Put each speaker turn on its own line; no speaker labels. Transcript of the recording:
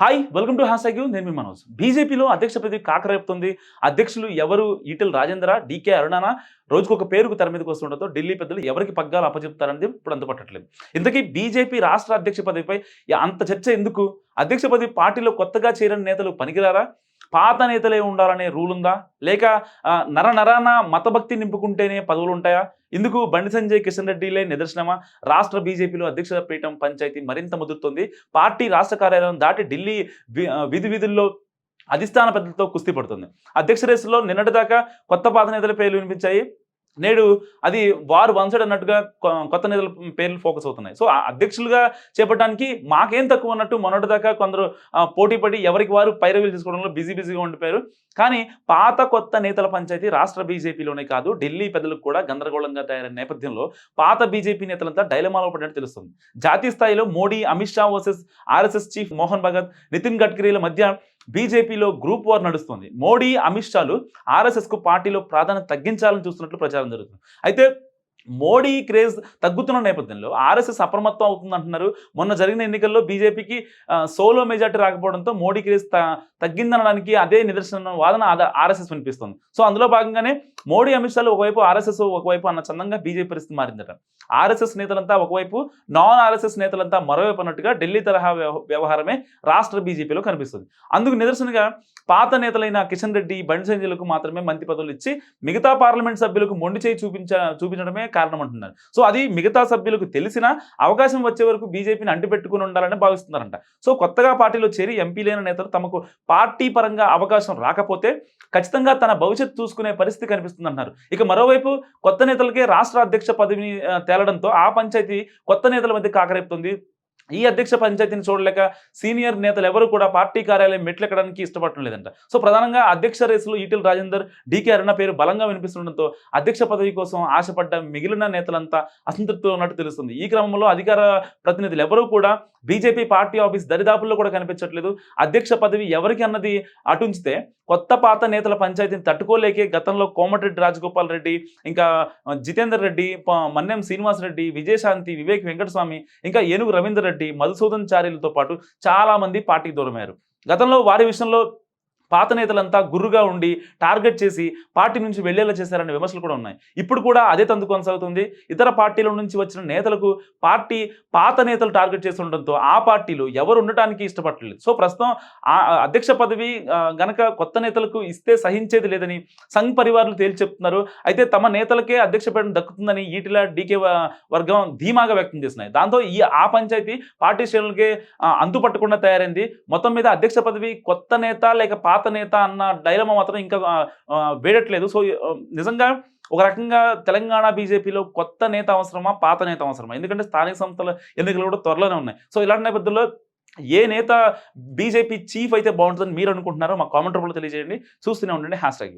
Hi welcome to hash you నేను మీ మనోజ్. బీజేపీలో అధ్యక్ష పదవి కాకరేపుతుంది అధ్యక్షులు ఎవరు? ఈటెల రాజేంద్ర డీకే అరుణాన? రోజుకు ఒక పేరుకు తెర మీదకి వస్తుండటంతో ఢిల్లీ పెద్దలు ఎవరికి పగ్గాలు అప్పచెప్తారనేది ఇప్పుడు అందుపట్టట్లేదు ఇంతకీ బీజేపీ రాష్ట్ర అధ్యక్ష పదవిపై అంత చర్చ ఎందుకు? అధ్యక్ష పదవి పార్టీలో కొత్తగా చేరిన నేతలు పనికిరారా? పాత నేతలే ఉండాలనే రూల్ ఉందా? లేక నర నరాన మతభక్తి నింపుకుంటేనే పదవులు ఉంటాయా? ఇందుకు బండి సంజయ్ కిషన్ రెడ్డిలే నిదర్శనమా? రాష్ట్ర బీజేపీలో అధ్యక్ష పీఠం పంచాయతీ మరింత ముదురుతుంది. పార్టీ రాష్ట్ర కార్యాలయం దాటి ఢిల్లీ విధి విధుల్లో అధిష్టాన పెద్దలతో కుస్తీ పడుతుంది. అధ్యక్ష రేసులో నిన్నటిదాకా కొత్త పాత నేతల పేర్లు వినిపించాయి. నేడు అది వారు వన్ అన్నట్టుగా కొ- కొత్త నేతల పేర్లు ఫోకస్ అవుతున్నాయి. సో అధ్యక్షులుగా చేపట్టడానికి మాకేం తక్కువ అన్నట్టు మొన్నటిదాకా కొందరు పోటీ పడి ఎవరికి వారు పైరవీలు తీసుకోవడంలో బిజీ బిజీగా ఉండిపోయారు. కానీ పాత కొత్త నేతల పంచాయతీ రాష్ట్ర బీజేపీలోనే కాదు ఢిల్లీ పెద్దలకు కూడా గందరగోళంగా తయారైన నేపథ్యంలో పాత బీజేపీ నేతలంతా డైలమాలో పడినట్టు తెలుస్తుంది. జాతీయ స్థాయిలో Modi Amit Shah versus RSS chief Mohan Bhagat Nitin గడ్కరీల మధ్య బీజేపీలో గ్రూప్ వార్ నడుస్తుంది. మోడీ అమిత్ షాలు ఆర్ఎస్ఎస్కు పార్టీలో ప్రాధాన్యత తగ్గించాలని చూస్తున్నట్లు ప్రచారం జరుగుతుంది. అయితే మోడీ క్రేజ్ తగ్గుతున్న నేపథ్యంలో ఆర్ఎస్ఎస్ అప్రమత్తం అవుతుంది అంటున్నారు. మొన్న జరిగిన ఎన్నికల్లో బీజేపీకి సోలో మెజార్టీ రాకపోవడంతో మోడీ క్రేజ్ త- తగ్గిందనడానికి అదే నిదర్శన వాదన ఆర్ఎస్ఎస్ వినిపిస్తుంది. సో అందులో భాగంగానే మోడీ అమిత్ షాలు ఒకవైపు ఆర్ఎస్ఎస్ ఒకవైపు అన్న చందంగా బీజేపీ పరిస్థితి మారిందట. ఆర్ఎస్ఎస్ నేతలంతా ఒకవైపు నాన్ ఆర్ఎస్ఎస్ నేతలంతా మరోవైపు అన్నట్టుగా ఢిల్లీ తరహా వ్యవహారమే రాష్ట్ర బీజేపీలో కనిపిస్తుంది. అందుకు నిదర్శనగా పాత నేతలైన కిషన్ రెడ్డి బండి సంజయ్లకు మాత్రమే మంత్రి పదవులు ఇచ్చి మిగతా పార్లమెంట్ సభ్యులకు మొండి చేయి చూపించ చూపించడమే కారణం అంటున్నారు సో అది మిగతా సభ్యులకు తెలిసిన అవకాశం వచ్చే వరకు బీజేపీని అంటిపెట్టుకుని ఉండాలని భావిస్తున్నారంట. సో కొత్తగా పార్టీలో చేరి ఎంపీలైన నేతలు తమకు పార్టీ పరంగా అవకాశం రాకపోతే ఖచ్చితంగా తన భవిష్యత్తు చూసుకునే పరిస్థితి కనిపిస్తుంది ఇక మరోవైపు కొత్త నేతలకే రాష్ట్ర అధ్యక్ష పదవిని తేలడంతో ఆ పంచాయతీ కొత్త నేతల మధ్య కాకరేపుతుంది. ఈ అధ్యక్ష పంచాయతీని చూడలేక సీనియర్ నేతలు ఎవరు కూడా పార్టీ కార్యాలయం మెట్లెక్కడానికి ఇష్టపడటం లేదంట. సో ప్రధానంగా అధ్యక్ష రేసులో ఈటెల రాజేందర్ డీకే అరుణ పేరు బలంగా వినిపిస్తుండటంతో అధ్యక్ష పదవి కోసం ఆశపడ్డ మిగిలిన నేతలంతా అసంతృప్తితో ఉన్నట్టు తెలుస్తుంది. ఈ క్రమంలో అధికార ప్రతినిధులు ఎవరూ కూడా బీజేపీ పార్టీ ఆఫీస్ దరిదాపుల్లో కూడా కనిపించట్లేదు. అధ్యక్ష పదవి ఎవరికి అన్నది అటుంచితే కొత్త పాత నేతల పంచాయతీని తట్టుకోలేకే గతంలో కోమటిరెడ్డి రాజగోపాల్ రెడ్డి ఇంకా జితేందర్ రెడ్డి మన్నెం శ్రీనివాస్ రెడ్డి విజయశాంతి వివేక్ వెంకటస్వామి ఇంకా ఏనుగు రవీందర్ రెడ్డి మధుసూదన్ చార్యులతో పాటు చాలా మంది పార్టీకి దూరమయ్యారు. గతంలో వారి విషయంలో పాత నేతలంతా గుర్రుగా ఉండి టార్గెట్ చేసి పార్టీ నుంచి వెళ్ళేలా చేశారనే విమర్శలు కూడా ఉన్నాయి. ఇప్పుడు కూడా అదే తందు కొనసాగుతుంది. ఇతర పార్టీల నుంచి వచ్చిన నేతలకు పార్టీ పాత నేతలు టార్గెట్ చేసి ఉండడంతో ఆ పార్టీలు ఎవరు ఉండటానికి ఇష్టపడలేదు సో ప్రస్తుతం ఆ అధ్యక్ష పదవి గనక కొత్త నేతలకు ఇస్తే సహించేది లేదని సంఘ్ పరివార్లు తేల్చి చెప్తున్నారు. అయితే తమ నేతలకే అధ్యక్ష పీఠం దక్కుతుందని ఈటిల డీకే వర్గం ధీమాగా వ్యక్తం చేస్తున్నాయి. దాంతో ఈ ఆ పంచాయతీ పార్టీ శ్రేణులకే ఆ, అంతుపట్టకుండా తయారైంది. మొత్తం మీద అధ్యక్ష పదవి కొత్త నేత లేక పాత పాత నేత అన్న డైలమా మాత్రం ఇంకా వేడట్లేదు. సో నిజంగా ఒక రకంగా తెలంగాణ బీజేపీలో కొత్త నేత అవసరమా పాత నేత అవసరమా? ఎందుకంటే స్థానిక సంస్థల ఎన్నికలు కూడా త్వరలోనే ఉన్నాయి. సో ఇలాంటి నేపథ్యంలో ఏ నేత బీజేపీ చీఫ్ అయితే బాగుంటుందని మీరు అనుకుంటున్నారో మా కామెంట్ రూపంలో తెలియజేయండి. చూస్తూనే ఉండండి. Hash tag